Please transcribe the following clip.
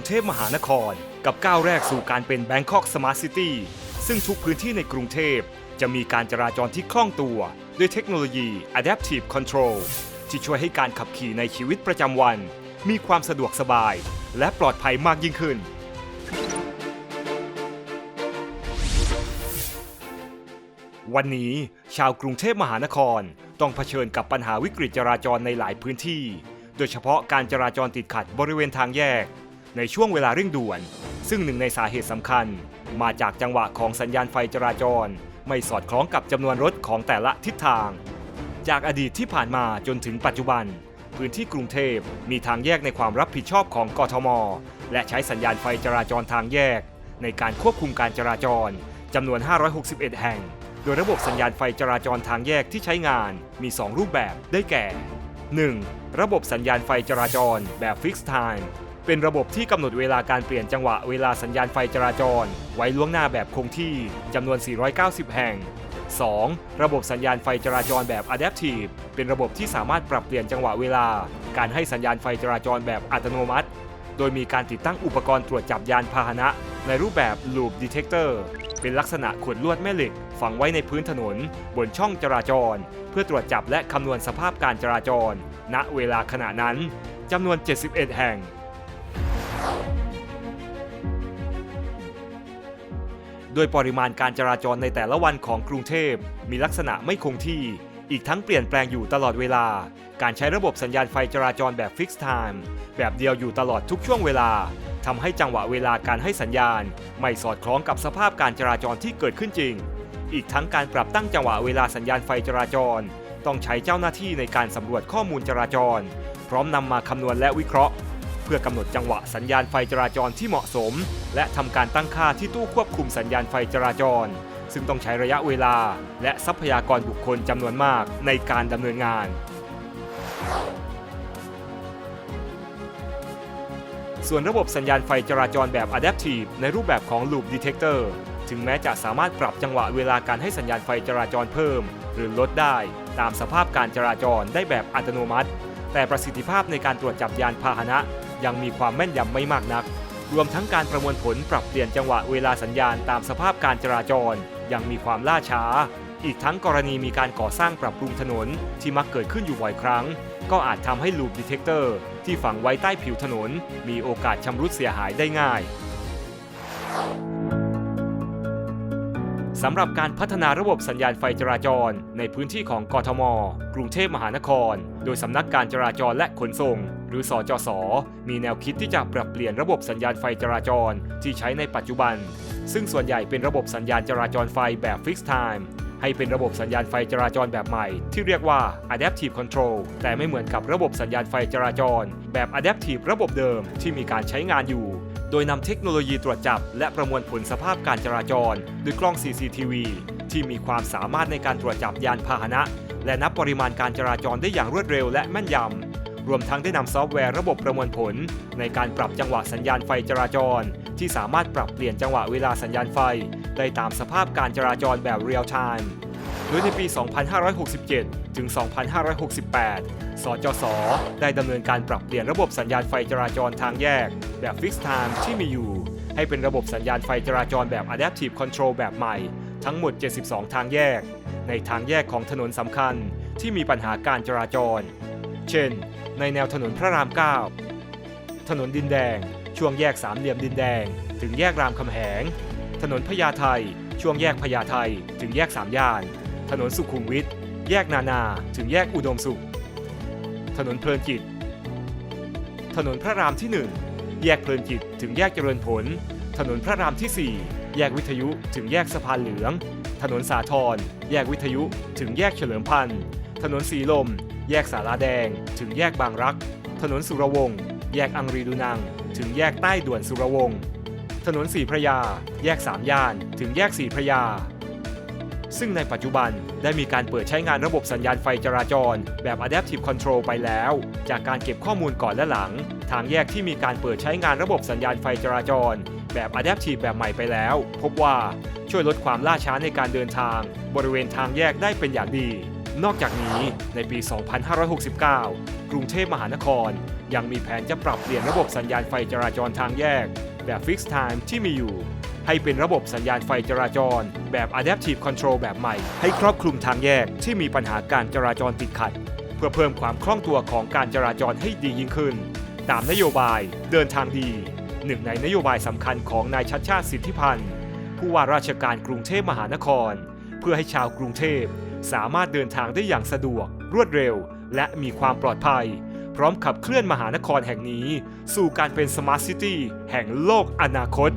งเทพมหานคร กับก้าวแรกสู่การเป็น Bangkok Smart City ซึ่งทุกพื้นที่ในกรุงเทพจะมีการจราจรที่คล่องตัว ด้วยเทคโนโลยี Adaptive Control ที่ช่วยให้การขับขี่ในชีวิตประจำวัน มีความสะดวกสบาย และปลอดภัยมากยิ่งขึ้น วันนี้ชาวกรุงเทพมหานครต้องเผชิญกับปัญหาวิกฤตจราจรในหลายพื้นที่ โดยเฉพาะการจราจรติดขัดบริเวณทางแยก ในช่วงเวลาเร่งด่วน ซึ่งหนึ่งในสาเหตุสำคัญ มาจากจังหวะของสัญญาณไฟจราจร ไม่สอดคล้องกับจำนวนรถของแต่ละทิศทาง จากอดีตที่ผ่านมาจนถึงปัจจุบัน พื้นที่กรุงเทพมีทางแยกในความรับผิดชอบของกทม และใช้สัญญาณไฟจราจรทางแยก ในการควบคุมการจราจรจำนวน 561 แห่ง โดยระบบสัญญาณไฟจราจรทางแยกที่ใช้งานมี 2 รูปแบบได้แก่ 1. ระบบสัญญาณไฟจราจรแบบ Fixed Time เป็นระบบที่กำหนดเวลาการเปลี่ยนจังหวะเวลาสัญญาณไฟจราจร ไว้ล่วงหน้าแบบคงที่จำนวน 490 แห่ง 2. ระบบสัญญาณไฟจราจรแบบ Adaptive เป็นระบบที่สามารถปรับเปลี่ยนจังหวะเวลา การให้สัญญาณไฟจราจรแบบอัตโนมัติ โดยมีการติดตั้งอุปกรณ์ตรวจจับยานพาหนะ ในรูปแบบ Loop Detector เป็นลักษณะขวดลวดแม่เหล็ก ฝังไว้ในพื้นถนน บนช่องจราจร เพื่อตรวจจับและคำนวณสภาพการจราจร ณเวลาขณะนั้นจำนวน 71 แห่ง โดยปริมาณการจราจรในแต่ละวันของกรุงเทพมีลักษณะไม่คงที่ อีกทั้งเปลี่ยนแปลงอยู่ตลอดเวลา การใช้ระบบสัญญาณไฟจราจรแบบ Fixed Time แบบเดียวอยู่ตลอดทุกช่วงเวลาทำให้จังหวะเวลาการให้สัญญาณ ไม่สอดคล้องกับสภาพการจราจรที่เกิดขึ้นจริง อีกทั้งการปรับตั้งจังหวะเวลาสัญญาณไฟจราจร ต้องใช้เจ้าหน้าที่ในการสำรวจข้อมูลจราจร พร้อมนำมาคำนวณและวิเคราะห์ พื่อกำหนดจังหวะสัญญาณไฟจราจรที่เหมาะสม และทำการตั้งค่าที่ตู้ควบคุมสัญญาณไฟจราจร ซึ่งต้องใช้ระยะเวลา และทรัพยากรบุคคลจำนวนมากในการดำเนินงาน ส่วนระบบสัญญาณไฟจราจรแบบ Adaptive ในรูปแบบของ Loop Detector ถึงแม้จะสามารถปรับจังหวะเวลาการให้สัญญาณไฟจราจรเพิ่ม หรือลดได้ตามสภาพการจราจรได้แบบอัตโนมัติ แต่ประสิทธิภาพในการตรวจจับยานพาหนะ ยังมีความแม่นยำไม่มากนัก รวมทั้งการประมวลผลปรับเปลี่ยนจังหวะเวลาสัญญาณตามสภาพการจราจร ยังมีความล่าช้า อีกทั้งกรณีมีการก่อสร้างปรับปรุงถนนที่มักเกิดขึ้นอยู่บ่อยครั้ง ก็อาจทำให้ลูปดีเทคเตอร์ที่ฝังไว้ใต้ผิวถนน มีโอกาสชำรุดเสียหายได้ง่ายสำหรับการพัฒนาระบบสัญญาณไฟจราจร ในพื้นที่ของกทม กรุงเทพมหานคร โดยสำนักการจราจรและขนส่ง หรือสอจสมีแนวคิดที่จะปรับเปลี่ยนระบบสัญญาณไฟจราจรที่ใช้ในปัจจุบัน ซึ่งส่วนใหญ่เป็นระบบสัญญาณจราจรไฟแบบ Fixed Time ให้เป็นระบบสัญญาณไฟจราจรแบบใหม่ ที่เรียกว่า Adaptive Control แต่ไม่เหมือนกับระบบสัญญาณไฟจราจร แบบ Adaptive ระบบเดิมที่มีการใช้งานอยู่ โดยนำเทคโนโลยีตรวจจับ และประมวลผลสภาพการจราจรด้วยกล้อง CCTV ที่มีความสามารถในการตรวจจับยานพาหนะ และนับปริมาณการจราจรได้อย่างรวดเร็วและแม่นยำ รวมทั้งได้นำซอฟต์แวร์ระบบประมวลผล ในการปรับจังหวะสัญญาณไฟจราจร ที่สามารถปรับเปลี่ยนจังหวะเวลาสัญญาณไฟ ได้ตามสภาพการจราจรแบบเรียลไทม์โดยในปี 2567 ถึง 2568 สจส ได้ดำเนินการปรับเปลี่ยนระบบสัญญาณไฟจราจรทางแยก แบบ Fixed Time ที่มีอยู่ ให้เป็นระบบสัญญาณไฟจราจรแบบ Adaptive Control แบบใหม่ ทั้งหมด 72 ทางแยก ในทางแยกของถนนสำคัญที่มีปัญหาการจราจร เช่น ในแนวถนนพระราม 9 ถนนดินแดง ช่วงแยกสามเหลี่ยมดินแดง ถึงแยกรามคำแหง ถนนพญาไทช่วงแยกพญาไทถึงแยกสามย่าน ถนนสุขุมวิทแยกนานาถึงแยกอุดมสุข ถนนเพลินจิต ถนนพระรามที่ 1 แยกเพลินจิตถึงแยกเจริญผล ถนนพระรามที่ 4 แยกวิทยุถึงแยกสะพานเหลือง ถนนสาทรแยกวิทยุถึงแยกเฉลิมพันธ์ถนนสีลม แยกสาราแดง ถึงแยกบางรัก ถนนสุรวงศ์แยกอังรีดูนัง ถึงแยกใต้ด่วนสุรวงศ์ถนนสีพระยา แยกสามย่าน ถึงแยกสีพระยา ซึ่งในปัจจุบันได้มีการเปิดใช้งานระบบสัญญาณไฟจราจร แบบ Adaptive Control ไปแล้ว จากการเก็บข้อมูลก่อนและหลัง ทางแยกที่มีการเปิดใช้งานระบบสัญญาณไฟจราจร แบบ Adaptive แบบใหม่ไปแล้ว พบว่าช่วยลดความล่าช้าในการเดินทาง บริเวณทางแยกได้เป็นอย่างดี นอกจากนี้ในปี 2569 กรุงเทพมหานคร ยังมีแผนจะปรับเปลี่ยนระบบสัญญาณไฟจราจรทางแยก แบบ Fixed Time ที่มีอยู่ ให้เป็นระบบสัญญาณไฟจราจร แบบ Adaptive Control แบบใหม่ ให้ครอบคลุมทางแยกที่มีปัญหาการจราจรติดขัด เพื่อเพิ่มความคล่องตัวของการจราจรให้ดียิ่งขึ้น ตามนโยบายเดินทางดี หนึ่งในนโยบายสำคัญของนายชัดชาติสิทธิพันธ์ผู้ว่าราชการกรุงเทพมหานคร เพื่อให้ชาวกรุงเทพ สามารถเดินทางได้อย่างสะดวก รวดเร็ว และมีความปลอดภัย พร้อมขับเคลื่อนมหานครแห่งนี้ สู่การเป็นสมาร์ทซิตี้แห่งโลกอนาคต